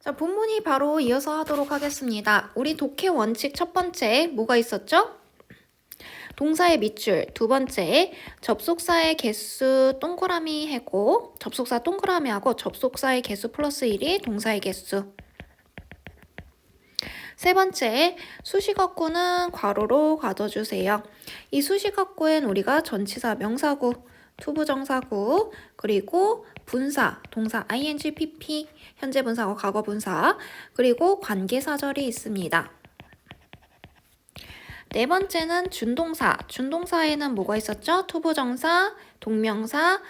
자, 본문이 바로 이어서 하도록 하겠습니다. 우리 독해 원칙 첫 번째 뭐가 있었죠? 동사의 밑줄 두 번째 접속사의 개수 동그라미 해고 접속사 동그라미하고 접속사의 개수 플러스 1이 동사의 개수 세 번째 수식어구는 괄호로 가둬주세요. 이 수식어구엔 우리가 전치사 명사구 투부정사구 그리고 분사 동사 ing pp 현재 분사와 과거 분사 그리고 관계사절이 있습니다. 네 번째는 준동사. 준동사에는 뭐가 있었죠? 투부정사, 동명사,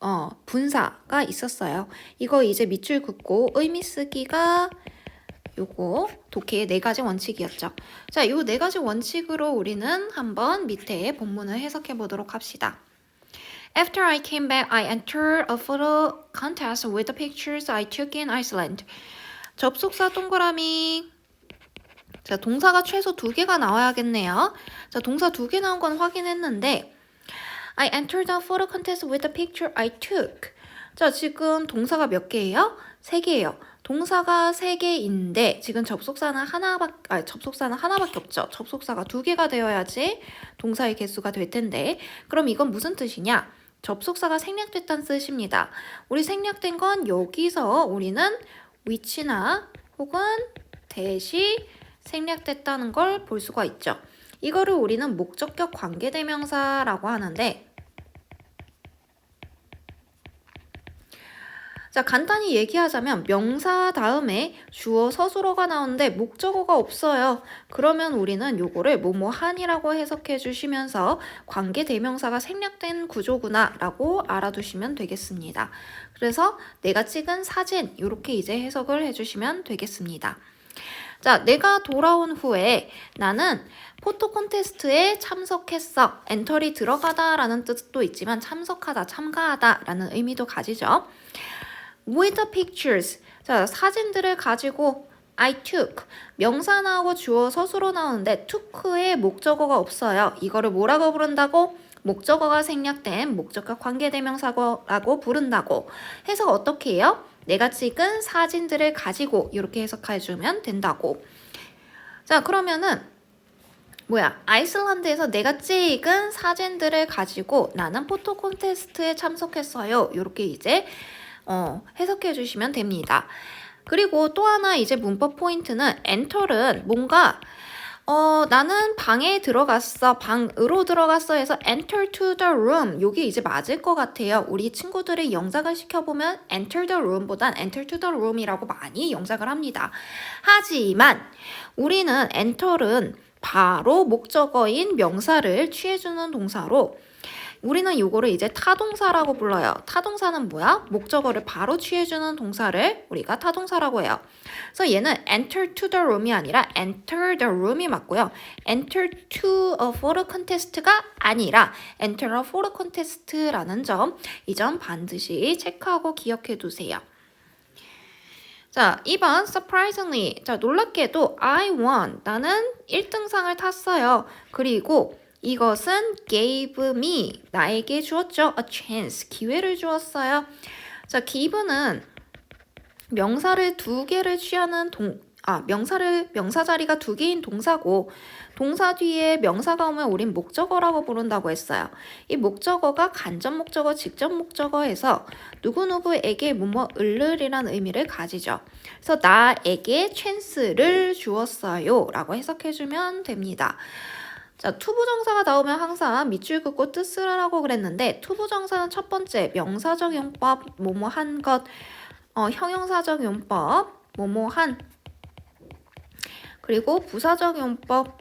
어, 분사가 있었어요. 이거 이제 밑줄 긋고 의미 쓰기가 요거 독해의 네 가지 원칙이었죠. 자, 요 네 가지 원칙으로 우리는 한번 밑에 본문을 해석해 보도록 합시다. After I came back, I entered a photo contest with the pictures I took in Iceland. 접속사 동그라미. 자, 동사가 최소 두 개가 나와야겠네요. 자, 동사 두 개 나온 건 확인했는데, I entered a photo contest with the picture I took. 자, 지금 동사가 몇 개예요? 세 개예요. 동사가 세 개인데 지금 접속사는 하나밖 아 접속사는 하나밖에 없죠. 접속사가 두 개가 되어야지 동사의 개수가 될 텐데 그럼 이건 무슨 뜻이냐? 접속사가 생략됐다는 뜻입니다. 우리 생략된 건 여기서 우리는 위치나 혹은 대시 생략됐다는 걸 볼 수가 있죠. 이거를 우리는 목적격 관계대명사라고 하는데 자, 간단히 얘기하자면 명사 다음에 주어 서술어가 나오는데 목적어가 없어요. 그러면 우리는 요거를 뭐뭐 한이라고 해석해 주시면서 관계 대명사가 생략된 구조구나 라고 알아두시면 되겠습니다. 그래서 내가 찍은 사진 이렇게 이제 해석을 해 주시면 되겠습니다. 자, 내가 돌아온 후에 나는 포토 콘테스트에 참석했어. 엔터리 들어가다 라는 뜻도 있지만 참석하다, 참가하다 라는 의미도 가지죠. With the pictures. 자, 사진들을 가지고 I took. 명사 나오고 주어 서술어 나오는데 took의 목적어가 없어요. 이거를 뭐라고 부른다고? 목적어가 생략된 목적과 관계대명사고라고 부른다고. 해석 어떻게 해요? 내가 찍은 사진들을 가지고 이렇게 해석해 주면 된다고. 자, 그러면은 뭐야? 아이슬란드에서 내가 찍은 사진들을 가지고 나는 포토 콘테스트에 참석했어요. 이렇게 이제 어, 해석해 주시면 됩니다. 그리고 또 하나 이제 문법 포인트는 엔터는 뭔가 어, 나는 방에 들어갔어. 방으로 들어갔어 해서 enter to the room. 요게 이제 맞을 것 같아요. 우리 친구들이 영작을 시켜보면 enter the room보단 enter to the room이라고 많이 영작을 합니다. 하지만 우리는 enter은 바로 목적어인 명사를 취해주는 동사로 우리는 요거를 이제 타동사라고 불러요. 타동사는 뭐야? 목적어를 바로 취해주는 동사를 우리가 타동사라고 해요. 그래서 얘는 enter to the room이 아니라 enter the room이 맞고요. enter to a photo contest가 아니라 enter a photo contest라는 점, 이 점 반드시 체크하고 기억해 두세요. 자, 2번 surprisingly. 자, 놀랍게도 I won. 나는 1등상을 탔어요. 그리고 이것은 gave me 나에게 주었죠. a chance 기회를 주었어요. 자, give는 명사를 두 개를 취하는 동, 아, 명사를, 명사 자리가 두 개인 동사고, 동사 뒤에 명사가 오면 우린 목적어라고 부른다고 했어요. 이 목적어가 간접 목적어, 직접 목적어에서 누구누구에게 뭐뭐 을을이란 의미를 가지죠. 그래서 나에게 찬스를 주었어요. 라고 해석해주면 됩니다. 자, 투부정사가 나오면 항상 밑줄 긋고 뜻을 하라고 그랬는데 투부정사는 첫 번째 명사적 용법 뭐뭐 한 것, 어, 형용사적 용법 뭐뭐 한 그리고 부사적 용법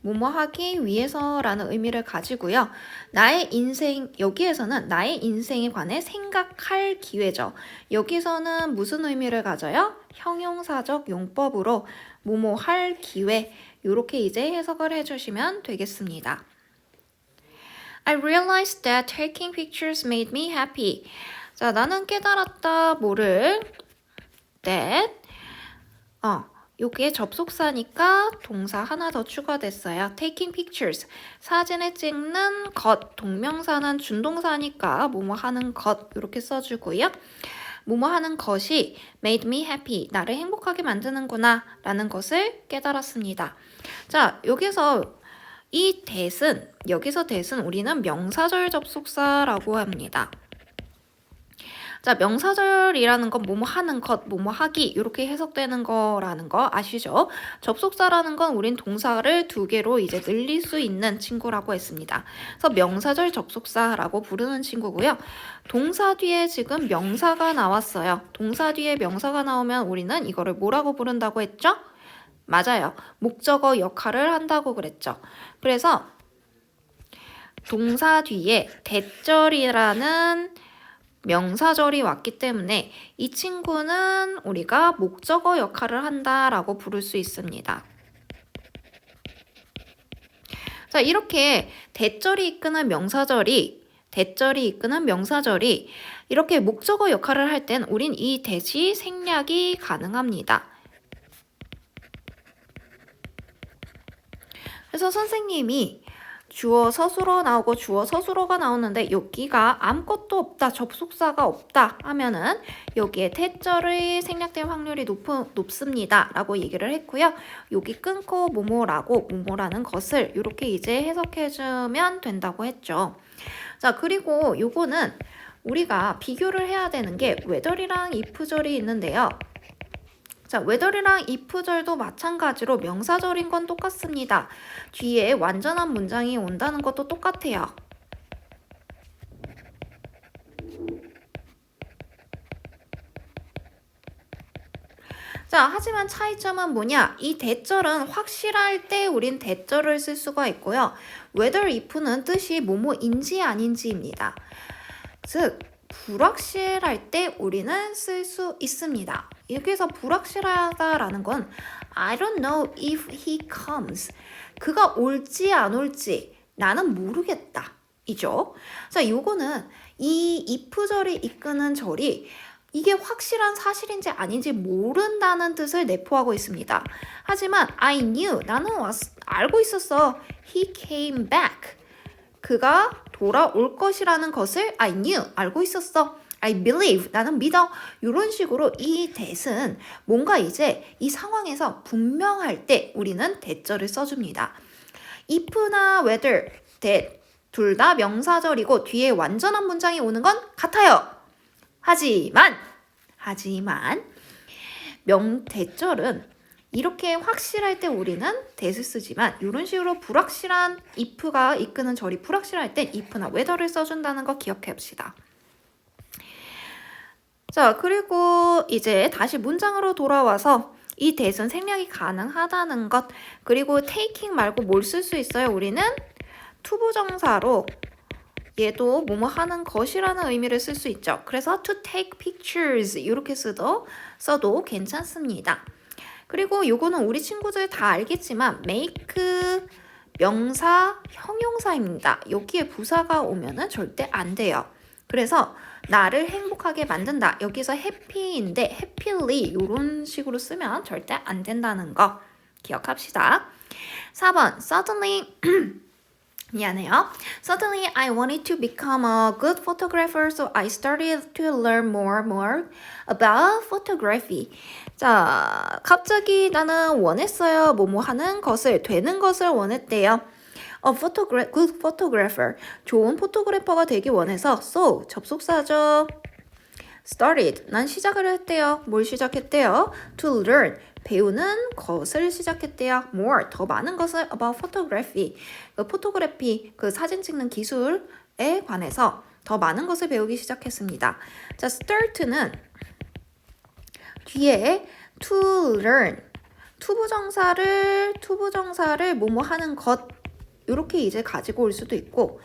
뭐뭐 하기 위해서라는 의미를 가지고요. 나의 인생 여기에서는 나의 인생에 관해 생각할 기회죠. 여기서는 무슨 의미를 가져요? 형용사적 용법으로 뭐뭐 할 기회 이렇게 이제 해석을 해주시면 되겠습니다. I realized that taking pictures made me happy. 자, 나는 깨달았다 뭐를 that 어, 요게 접속사니까 동사 하나 더 추가됐어요. taking pictures. 사진을 찍는 것. 동명사는 준동사니까 뭐뭐 하는 것. 이렇게 써주고요. 뭐뭐 하는 것이 made me happy, 나를 행복하게 만드는구나 라는 것을 깨달았습니다. 자, 여기서 이 that은, 여기서 that은 우리는 명사절 접속사라고 합니다. 자, 명사절이라는 건 뭐뭐 하는 것, 뭐뭐 하기 이렇게 해석되는 거라는 거 아시죠? 접속사라는 건 우린 동사를 두 개로 이제 늘릴 수 있는 친구라고 했습니다. 그래서 명사절 접속사라고 부르는 친구고요. 동사 뒤에 지금 명사가 나왔어요. 동사 뒤에 명사가 나오면 우리는 이거를 뭐라고 부른다고 했죠? 맞아요. 목적어 역할을 한다고 그랬죠. 그래서 동사 뒤에 대절이라는 명사절이 왔기 때문에 이 친구는 우리가 목적어 역할을 한다라고 부를 수 있습니다. 자, 이렇게 대절이 이끄는 명사절이 대절이 이끄는 명사절이 이렇게 목적어 역할을 할 땐 우린 이 대시 생략이 가능합니다. 그래서 선생님이 주어 서술어 나오고 주어 서술어가 나오는데 여기가 아무것도 없다 접속사가 없다 하면은 여기에 태절이 생략될 확률이 높, 높습니다 라고 얘기를 했고요. 여기 끊고 뭐뭐라고 뭐뭐라는 것을 이렇게 이제 해석해주면 된다고 했죠. 자 그리고 요거는 우리가 비교를 해야 되는 게 whether이랑 if절이 있는데요 자, whether이랑 if절도 마찬가지로 명사절인 건 똑같습니다. 뒤에 완전한 문장이 온다는 것도 똑같아요. 자, 하지만 차이점은 뭐냐? 이 대절은 확실할 때 우린 대절을 쓸 수가 있고요. whether if는 뜻이 뭐뭐인지 아닌지입니다. 즉, 불확실할 때 우리는 쓸 수 있습니다. 여기서 불확실하다라는 건 I don't know if he comes. 그가 올지 안 올지 나는 모르겠다. 이죠. 자, 요거는 이 if절이 이끄는 절이 이게 확실한 사실인지 아닌지 모른다는 뜻을 내포하고 있습니다. 하지만 I knew 나는 왔, 알고 있었어. He came back. 그가 돌아올 것이라는 것을 I knew 알고 있었어. I believe 나는 믿어. 이런 식으로 이 that은 뭔가 이제 이 상황에서 분명할 때 우리는 that절을 써줍니다. if나 whether, that 둘 다 명사절이고 뒤에 완전한 문장이 오는 건 같아요. 하지만 하지만 명 that절은 이렇게 확실할 때 우리는 that을 쓰지만 이런 식으로 불확실한 if가 이끄는 절이 불확실할 땐 if나 whether를 써준다는 거 기억해 봅시다. 자, 그리고 이제 다시 문장으로 돌아와서 이 that은 생략이 가능하다는 것 그리고 taking 말고 뭘 쓸 수 있어요? 우리는 투부정사로 얘도 뭐뭐 하는 것이라는 의미를 쓸 수 있죠. 그래서 to take pictures 이렇게 쓰도 써도 괜찮습니다. 그리고 요거는 우리 친구들 다 알겠지만 make 명사 형용사입니다. 여기에 부사가 오면은 절대 안 돼요. 그래서 나를 행복하게 만든다. 여기서 happy인데 happily 이런 식으로 쓰면 절대 안 된다는 거 기억합시다. 4번 suddenly 미안해요. Suddenly I wanted to become a good photographer so I started to learn more more about photography. 자, 갑자기 나는 원했어요. 뭐뭐 하는 것을 되는 것을 원했대요. A photogra good photographer. 좋은 포토그래퍼가 되기 원해서 so 접속사죠. started. 난 시작을 했대요. 뭘 시작했대요? to learn. 배우는 것을 시작했대요. more. 더 많은 것을 about photography. 그 포토그래피, 그 사진 찍는 기술에 관해서 더 많은 것을 배우기 시작했습니다. 자, start는 뒤에 to learn. 투부정사를 투부정사를 뭐뭐 하는 것 이렇게 이제 가지고 올 수도 있고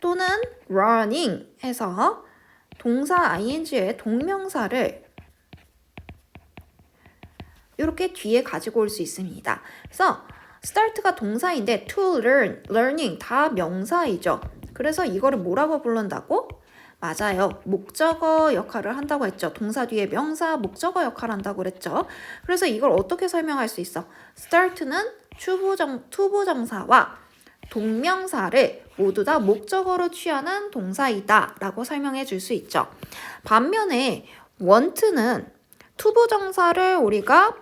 또는 running 해서 동사 ing의 동명사를 이렇게 뒤에 가지고 올 수 있습니다. 그래서 start가 동사인데 to learn, learning 다 명사이죠. 그래서 이거를 뭐라고 부른다고? 맞아요. 목적어 역할을 한다고 했죠. 동사 뒤에 명사, 목적어 역할을 한다고 그랬죠. 그래서 이걸 어떻게 설명할 수 있어? start는 투부정, 투부정사와 동명사를 모두 다 목적어로 취하는 동사이다 라고 설명해 줄 수 있죠. 반면에 want는 투부정사를 우리가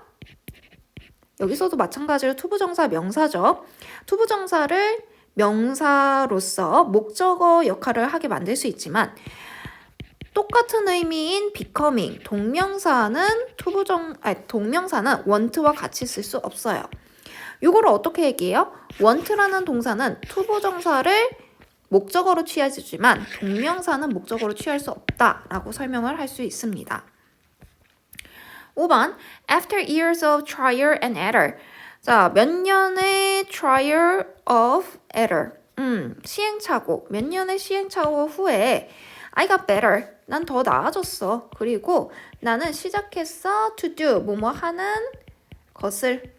여기서도 마찬가지로 투부정사 명사죠. 투부정사를 명사로서 목적어 역할을 하게 만들 수 있지만 똑같은 의미인 becoming 동명사는 투부정 아니 동명사는 want와 같이 쓸 수 없어요. 이거를 어떻게 얘기해요? want라는 동사는 투부정사를 목적어로 취하지만 동명사는 목적어로 취할 수 없다라고 설명을 할 수 있습니다. 5번 After years of trial and error 자, 몇 년의 trial of error 음, 시행착오 몇 년의 시행착오 후에 I got better 난 더 나아졌어 그리고 나는 시작했어 to do 뭐뭐 하는 것을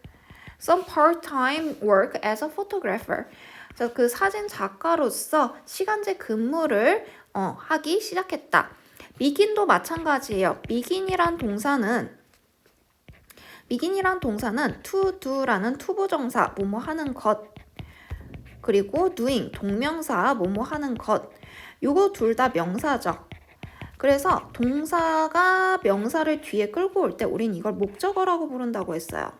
some part-time work as a photographer 그래서 그 사진 작가로서 시간제 근무를 어, 하기 시작했다. begin도 마찬가지예요. begin이란 동사는 begin이란 동사는 to do라는 투부정사 뭐뭐 하는 것 그리고 doing 동명사 뭐뭐 하는 것 요거 둘 다 명사죠. 그래서 동사가 명사를 뒤에 끌고 올 때 우린 이걸 목적어라고 부른다고 했어요.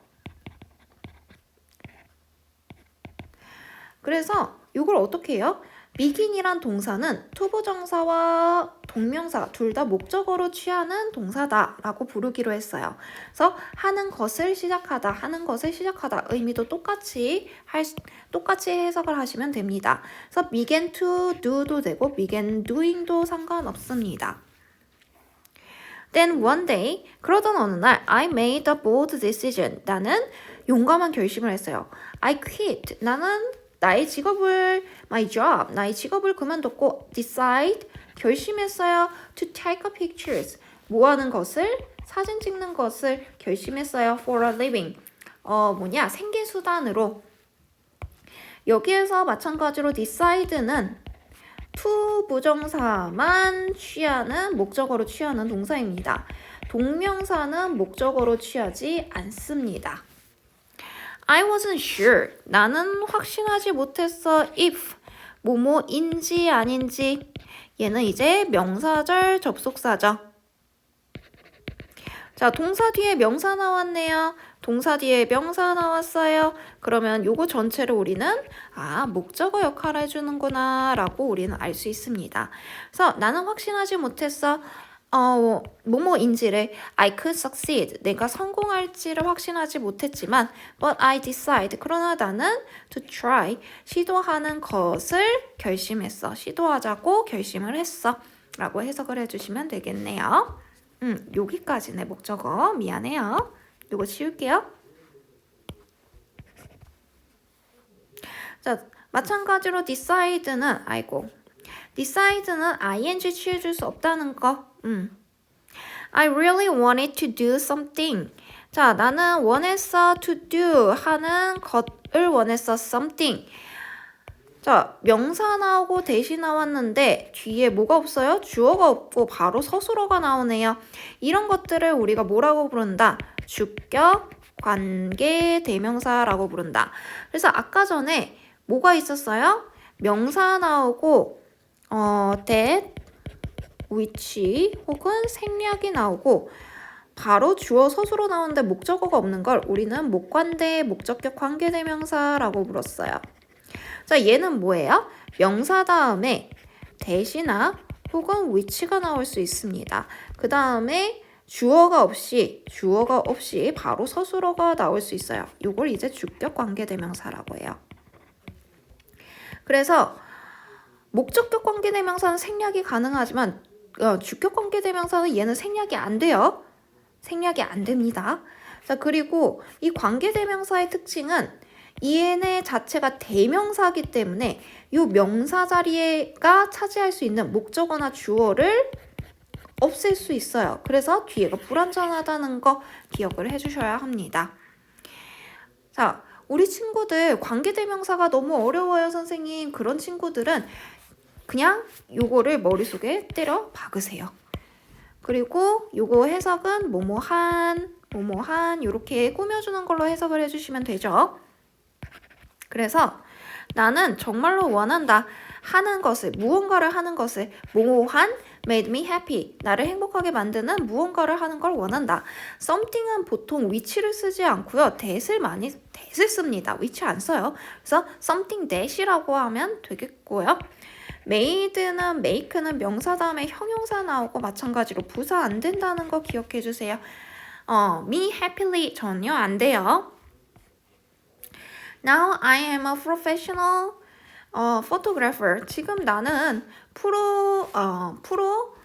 그래서 이걸 어떻게 해요? Begin이란 동사는 투부정사와 동명사 둘 다 목적어로 취하는 동사다라고 부르기로 했어요. 그래서 하는 것을 시작하다, 하는 것을 시작하다 의미도 똑같이 할 똑같이 해석을 하시면 됩니다. 그래서 began to do도 되고 began doing도 상관없습니다. Then one day, 그러던 어느 날, I made a bold decision. 나는 용감한 결심을 했어요. I quit. 나는 나의 직업을 my job 나의 직업을 그만뒀고 decide 결심했어요. to take a pictures. 뭐 하는 것을? 사진 찍는 것을 결심했어요 for a living. 어 뭐냐? 생계 수단으로. 여기에서 마찬가지로 decide는 to 부정사만 취하는 목적어로 취하는 동사입니다. 동명사는 목적어로 취하지 않습니다. I wasn't sure. 나는 확신하지 못했어. if 뭐뭐인지 아닌지. 얘는 이제 명사절 접속사죠. 자, 동사 뒤에 명사 나왔네요. 동사 뒤에 명사 나왔어요. 그러면 요거 전체를 우리는 아, 목적어 역할을 해주는구나 라고 우리는 알 수 있습니다. 그래서 나는 확신하지 못했어. 어, 뭐뭐인지를 I could succeed. 내가 성공할지를 확신하지 못했지만 but I decide. 그러나 나는 to try. 시도하는 것을 결심했어. 시도하자고 결심을 했어. 라고 해석을 해주시면 되겠네요. 음, 여기까지네 목적어. 미안해요. 이거 치울게요. 자, 마찬가지로 decide는 아이고 decide는 ing 취해줄 수 없다는 거. 음. I really wanted to do something. 자, 나는 원했어 to do 하는 것을 원했어 something. 자, 명사 나오고 대시 나왔는데 뒤에 뭐가 없어요? 주어가 없고 바로 서술어가 나오네요. 이런 것들을 우리가 뭐라고 부른다? 주격, 관계, 대명사라고 부른다. 그래서 아까 전에 뭐가 있었어요? 명사 나오고 어, that, which 혹은 생략이 나오고 바로 주어 서술어 나오는데 목적어가 없는 걸 우리는 목관대 목적격 관계대명사라고 불렀어요. 자, 얘는 뭐예요? 명사 다음에 대시나 혹은 which가 나올 수 있습니다. 그 다음에 주어가 없이 주어가 없이 바로 서술어가 나올 수 있어요. 이걸 이제 주격 관계대명사라고 해요. 그래서 목적격 관계대명사는 생략이 가능하지만 어, 주격 관계대명사는 얘는 생략이 안 돼요. 생략이 안 됩니다. 자 그리고 이 관계대명사의 특징은 EN의 자체가 대명사이기 때문에 이 명사 자리가 차지할 수 있는 목적어나 주어를 없앨 수 있어요. 그래서 뒤에가 불완전하다는 거 기억을 해주셔야 합니다. 자, 우리 친구들 관계대명사가 너무 어려워요, 선생님. 그런 친구들은 그냥 요거를 머릿속에 때려 박으세요. 그리고 요거 해석은 뭐뭐한, 뭐뭐한 이렇게 꾸며주는 걸로 해석을 해주시면 되죠. 그래서 나는 정말로 원한다. 하는 것을 무언가를 하는 것을 뭐한 made me happy 나를 행복하게 만드는 무언가를 하는 걸 원한다. something은 보통 which를 쓰지 않고요. that을 많이 that을 씁니다. which 안 써요. 그래서 something that이라고 하면 되겠고요. Made는 make는 명사 다음에 형용사 나오고 마찬가지로 부사 안 된다는 거 기억해 주세요. 어, me happily 전혀 안 돼요. Now I am a professional 어, photographer. 지금 나는 프로 어, 프로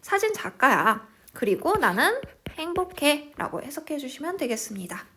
사진 작가야. 그리고 나는 행복해라고 해석해 주시면 되겠습니다.